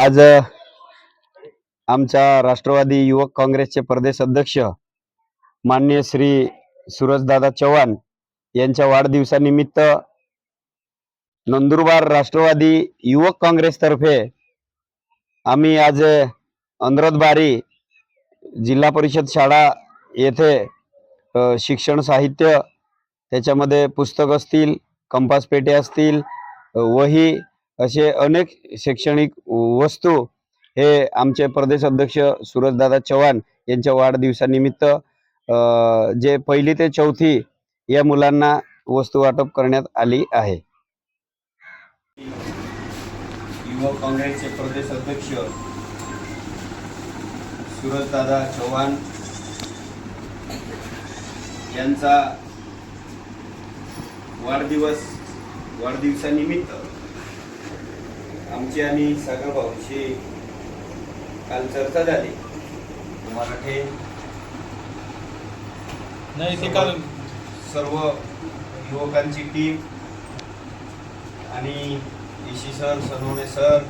आज आमच्या राष्ट्रवादी युवक काँग्रेसचे प्रदेश अध्यक्ष मान्य श्री सूरजदादा चव्हाण यांच्या वाढदिवसानिमित्त नंदुरबार राष्ट्रवादी युवक काँग्रेसतर्फे आम्ही आज अ, जिल्हा परिषद शाळा येथे शिक्षण साहित्य त्याच्यामध्ये पुस्तक असतील कंपास पेटे असतील वही असे अनेक शैक्षणिक वस्तू हे आमचे प्रदेश अध्यक्ष सूरजदादा चव्हाण यांच्या वाढदिवसानिमित्त जे पहिली ते चौथी या मुलांना वस्तू वाटप करण्यात आली आहे. युवक काँग्रेसचे प्रदेश अध्यक्ष सूरजदादा चव्हाण यांचा वाढदिवस वाढदिवसानिमित्त आमची आणि सागर भाऊची काल चर्चा झाली. मराठे नाही ते काल सर्व युवकांची टीम आणि ईशी सर सनवणे सर